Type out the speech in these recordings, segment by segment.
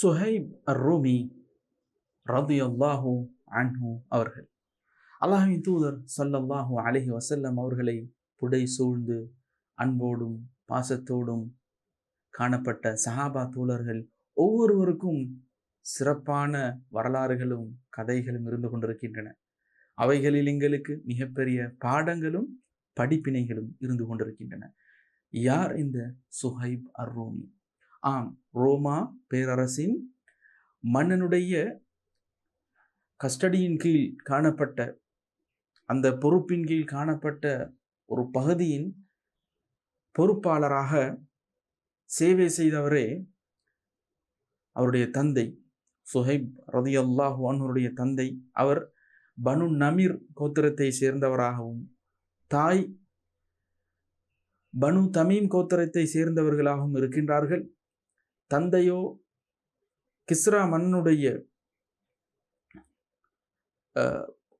சுஹைப் அர் ரூமி ரதி அல்லாஹூ அன்ஹு அவர்கள். அல்லாஹின் தூதர் சல்லல்லாஹு அலஹி வசல்லம் அவர்களை புடை சூழ்ந்து அன்போடும் பாசத்தோடும் காணப்பட்ட சஹாபா தோழர்கள் ஒவ்வொருவருக்கும் சிறப்பான வரலாறுகளும் கதைகளும் இருந்து கொண்டிருக்கின்றன. அவைகளில் எங்களுக்கு மிகப்பெரிய பாடங்களும் படிப்பினைகளும் இருந்து கொண்டிருக்கின்றன. யார் இந்த சுஹைப் அர்ரூமி? ஆம் ரோமா பேரரசின் மன்னனுடைய கஸ்டடியின் கீழ் காணப்பட்ட அந்த பொறுப்பின் கீழ் காணப்பட்ட ஒரு பகுதியின் பொறுப்பாளராக சேவை செய்தவரே அவருடைய தந்தை. சுஹைப் ரதி அல்லாஹு அவருடைய தந்தை. அவர் பனு நமீர் கோத்திரத்தை சேர்ந்தவராகவும் தாய் பனு தமீம் கோத்திரத்தை சேர்ந்தவர்களாகவும் இருக்கின்றார்கள். தந்தையோ கிஸ்ரா மன்னனுடைய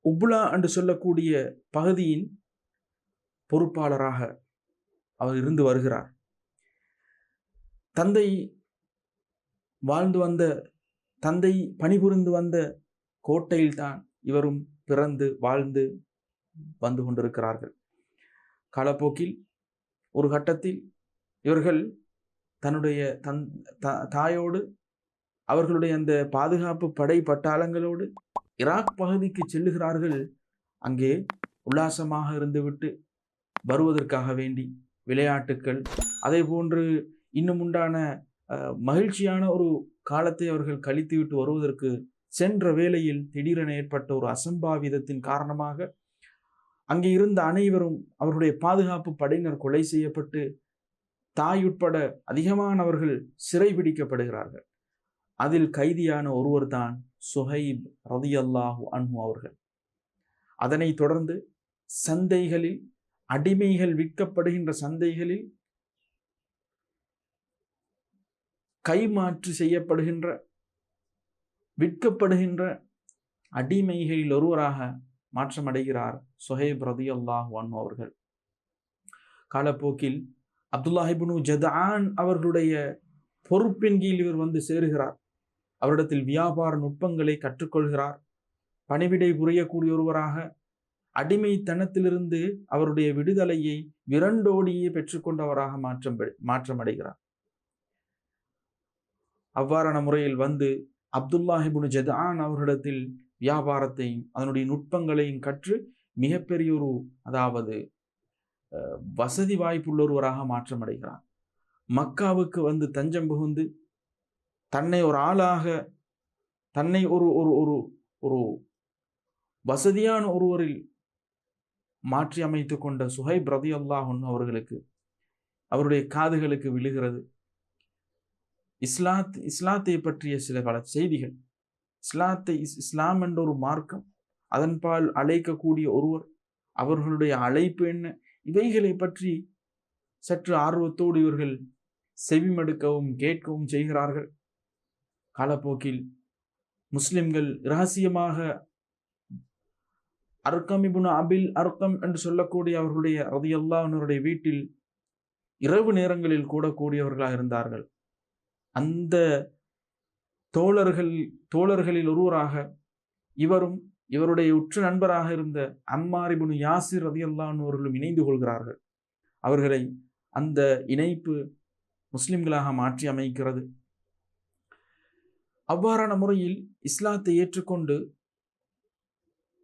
உப்லா என்று சொல்லக்கூடிய பகுதியின் பொறுப்பாளராக அவர் இருந்து வருகிறார். தந்தை வாழ்ந்து வந்த தந்தை பணிபுரிந்து வந்த கோட்டையில்தான் இவரும் பிறந்து வாழ்ந்து வந்து கொண்டிருக்கிறார்கள். காலப்போக்கில் ஒரு கட்டத்தில் இவர்கள் தன்னுடைய தன் தாயோடு அவர்களுடைய அந்த பாதுகாப்பு படை பட்டாளங்களோடு இராக் பகுதிக்கு செல்லுகிறார்கள் அங்கே உல்லாசமாக இருந்துவிட்டு வருவதற்காக வேண்டி விளையாட்டுக்கள் அதே போன்று இன்னும் உண்டான மகிழ்ச்சியான ஒரு காலத்தை அவர்கள் கழித்துவிட்டு வருவதற்கு சென்ற வேளையில் திடீரென ஏற்பட்ட ஒரு அசம்பாவிதத்தின் காரணமாக அங்கே இருந்த அனைவரும் அவருடைய பாதுகாப்பு படையினர் கொலை செய்யப்பட்டு தாய் உட்பட அதிகமானவர்கள் சிறை பிடிக்கப்படுகிறார்கள். அதில் கைதியான ஒருவர் தான் சுஹைப் ரதி அல்லாஹு அன்ஹு அவர்கள். அதனைத் தொடர்ந்து சந்தைகளில் அடிமைகள் விற்கப்படுகின்ற சந்தைகளில் கைமாற்று செய்யப்படுகின்ற விற்கப்படுகின்ற அடிமைகளில் ஒருவராக மாற்றமடைகிறார் சுஹேப் ரதி அல்லாஹ் அவர்கள். காலப்போக்கில் அப்துல்லாஹிபுனு ஜதான் அவர்களுடைய பொறுப்பின் கீழ் இவர் வந்து சேருகிறார். அவரிடத்தில் வியாபார நுட்பங்களை கற்றுக்கொள்கிறார். பணிவிடை புரியக்கூடிய ஒருவராக அடிமைத்தனத்திலிருந்து அவருடைய விடுதலையை விரண்டோடியே பெற்றுக்கொண்டவராக மாற்றம் மாற்றமடைகிறார் அவ்வாறான முறையில் வந்து அப்துல்லாஹிபுனு ஜதான் அவர்களிடத்தில் வியாபாரத்தையும் அதனுடைய நுட்பங்களையும் கற்று மிகப்பெரிய ஒரு அதாவது வசதி வாய்ப்புள்ள ஒருவராக மாற்றமடைகிறார் மக்காவுக்கு வந்து தஞ்சம் புகுந்து தன்னை ஒரு ஆளாக தன்னை ஒரு ஒரு ஒரு ஒரு வசதியான ஒருவரில் மாற்றி அமைத்து கொண்ட சுஹைப் ரதி அல்லாஹன் அவர்களுக்கு அவருடைய காதுகளுக்கு விழுகிறது. இஸ்லாத் இஸ்லாத்தை பற்றிய சில பல செய்திகள். இஸ்லாத்தை இஸ் இஸ்லாம் என்ற ஒரு மார்க்கம் அதன்பால் அழைக்கக்கூடிய ஒருவர் அவர்களுடைய அழைப்பு என்ன இவைகளை பற்றி சற்று ஆர்வத்தோடு இவர்கள் செவிமடுக்கவும் கேட்கவும் செய்கிறார்கள். காலப்போக்கில் முஸ்லிம்கள் ரகசியமாக அர்க்கம் இபுன் அபில் அர்க்கம் என்று சொல்லக்கூடிய அவர்களுடைய ரதியல்லாவினருடைய வீட்டில் இரவு நேரங்களில் கூட கூடியவர்களாக இருந்தார்கள். அந்த தோழர்கள் தோழர்களில் ஒருவராக இவரும் இவருடைய உற்ற நண்பராக இருந்த அம்மாரிபுனு யாசிர் ரதியல்லான் அவர்களும் இணைந்து கொள்கிறார்கள். அவர்களை அந்த இணைப்பு முஸ்லிம்களாக மாற்றி அமைக்கிறது. அவ்வாறான முறையில் இஸ்லாத்தை ஏற்றுக்கொண்டு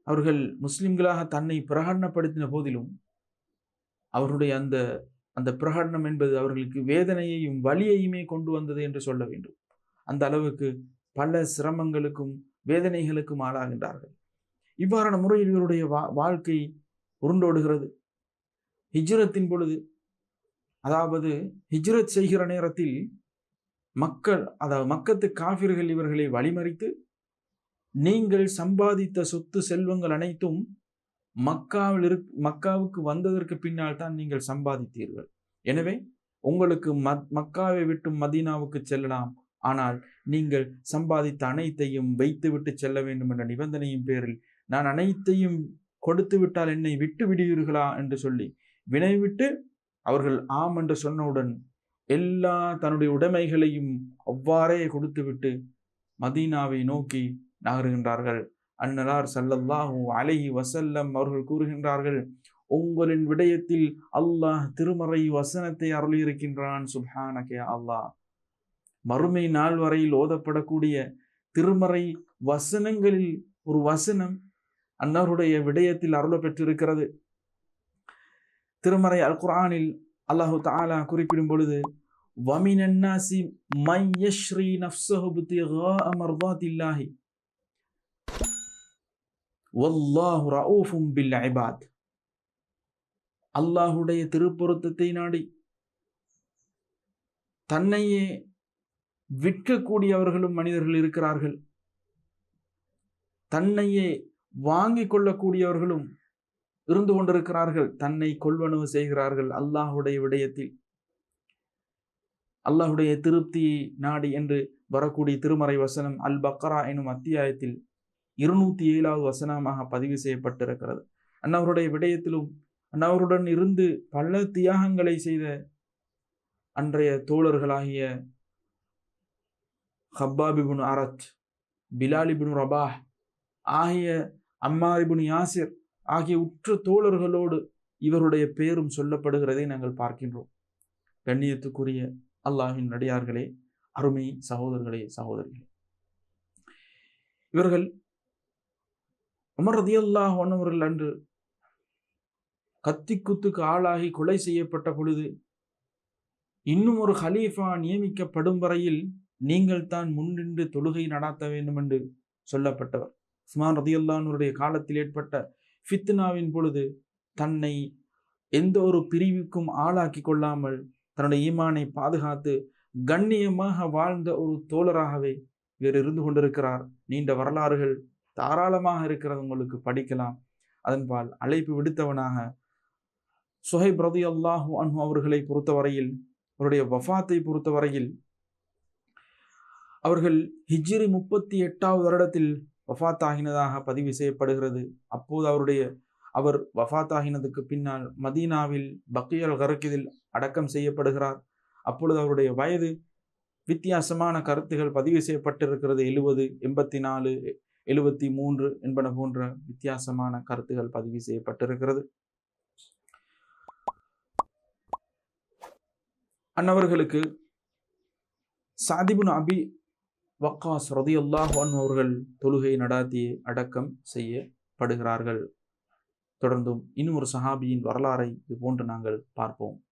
அவர்கள் முஸ்லிம்களாக தன்னை பிரகடனப்படுத்தின போதிலும் அவருடைய அந்த அந்த பிரகடனம் என்பது அவர்களுக்கு வேதனையையும் வலியையுமே கொண்டு வந்தது என்று சொல்ல வேண்டும். அந்த அளவுக்கு பல சிரமங்களுக்கும் வேதனைகளுக்கும் ஆளாகின்றார்கள். இவ்வாறான முறையில் இவருடைய வா வாழ்க்கை உருண்டோடுகிறது. ஹிஜ்ரத்தின் பொழுது அதாவது ஹிஜ்ரத் செய்கிற நேரத்தில் மக்கள் அதாவது மக்கத்து காஃபிர்கள் இவர்களை வழிமறித்து நீங்கள் சம்பாதித்த சொத்து செல்வங்கள் அனைத்தும் மக்காவில் இரு மக்காவுக்கு வந்ததற்கு பின்னால் தான் நீங்கள் சம்பாதித்தீர்கள். எனவே உங்களுக்கு மத் மக்காவை விட்டு மதீனாவுக்கு செல்லலாம். ஆனால் நீங்கள் சம்பாதித்த அனைத்தையும் வைத்துவிட்டு செல்ல வேண்டும் என்ற நிபந்தனையின் பேரில் நான் அனைத்தையும் கொடுத்து விட்டால் என்னை விட்டு விடுவீர்களா என்று சொல்லி வினைவிட்டு அவர்கள் ஆம் என்று சொன்னவுடன் எல்லா தன்னுடைய உடைமைகளையும் அவ்வாறே கொடுத்துவிட்டு மதீனாவை நோக்கி நகருகின்றார்கள். அன்னலார் சல்லல்லாஹு அலை வசல்லம் அவர்கள் கூறுகின்றார்கள் உங்களின் விடயத்தில் அல்லாஹ் திருமறை வசனத்தை அருளியிருக்கின்றான் சுப்ஹானகே அல்லாஹ். மறுமை நாள் வரையில் ஓதப்படக்கூடிய திருமறை வசனங்களில் ஒரு வசனம் அன்னாருடைய விடயத்தில் அருள பெற்றிருக்கிறது திருமறை அல் குர்ஆனில் அல்லாஹு தாலா குறிப்பிடும் பொழுது وَمِنَ النَّاسِ مَن يَشْرِي نَفْسَهُ ابْتِغَاءَ مَرْضَاتِ اللَّهِ وَاللَّهُ رَءُوفٌ بِالْعِبَادِ அல்லாஹுடைய திருப்பொருத்தத்தை நாடி தன்னையே விற்கக்கூடியவர்களும் மனிதர்கள் இருக்கிறார்கள் தன்னையே வாங்கி கொள்ளக்கூடியவர்களும் இருந்து கொண்டிருக்கிறார்கள். தன்னை கொள்வனவு செய்கிறார்கள் அல்லாஹுடைய விடயத்தில். அல்லாஹுடைய திருப்தியை நாடி என்று வரக்கூடிய திருமறை வசனம் அல் பக்ரா எனும் அத்தியாயத்தில் இருநூத்தி ஏழாவது வசனமாக பதிவு செய்யப்பட்டிருக்கிறது. அன்னவருடைய விடயத்திலும் அன்னவருடன் இருந்து பல தியாகங்களை செய்த அன்றைய தோழர்களாகிய ஹப்பாபிபுன் அரத் பிலாலிபின் ரபாஹ் ஆகிய அம்மாரிபுன் யாசிர் ஆகிய உற்ற தோழர்களோடு இவருடைய பெயரும் சொல்லப்படுகிறதை நாங்கள் பார்க்கின்றோம். கண்ணியத்துக்குரிய அல்லாஹின் நடிகார்களே அருமை சகோதரர்களே சகோதரிகளே. இவர்கள் உமர் ரதியல்லாஹ் ஒன்னவர்கள் அன்று கத்தி குத்துக்கு ஆளாகி கொலை செய்யப்பட்ட பொழுது இன்னும் ஒரு ஹலீஃபா நியமிக்கப்படும் வரையில் நீங்கள் தான் முன்னின்று தொழுகை நடாத்த வேண்டும் என்று சொல்லப்பட்டவர். உஸ்மான் ரதியுல்லானுடைய காலத்தில் ஏற்பட்ட ஃபித்னாவின் பொழுது தன்னை எந்த ஒரு பிரிவுக்கும் ஆளாக்கி கொள்ளாமல் தன்னுடைய ஈமானை பாதுகாத்து கண்ணியமாக வாழ்ந்த ஒரு தோழராகவே இவர் இருந்து கொண்டிருக்கிறார். நீண்ட வரலாறுகள் தாராளமாக இருக்கிறது உங்களுக்கு படிக்கலாம். அதன்பால் அழைப்பு விடுத்தவனாக சுஹைப் ரதி அல்லாஹு அன்ஹு அவர்களை பொறுத்தவரையில் அவருடைய வஃபாத்தை பொறுத்தவரையில் அவர்கள் ஹிஜ்ரி முப்பத்தி எட்டாவது வருடத்தில் வஃபாத் ஆகினதாக பதிவு செய்யப்படுகிறது. அப்போது அவருடைய அவர் வஃபாத் ஆகினதுக்கு பின்னால் மதீனாவில் பக்கியல் கரக்கிதில் அடக்கம் செய்யப்படுகிறார். அப்பொழுது அவருடைய வயது வித்தியாசமான கருத்துகள் பதிவு செய்யப்பட்டிருக்கிறது. எழுபது எண்பத்தி நாலு எழுபத்தி மூன்று என்பன போன்ற வித்தியாசமான கருத்துகள் பதிவு செய்யப்பட்டிருக்கிறது. அன்னவர்களுக்கு சாதிபுன் அபி வக்காஸ் ரதியுல்லாஹ் அவர்கள் தொழுகை நடாத்தி அடக்கம் செய்யப்படுகிறார்கள். தொடர்ந்தும் இன்னும் ஒரு சஹாபியின் வரலாறை இது போன்று நாங்கள் பார்ப்போம்.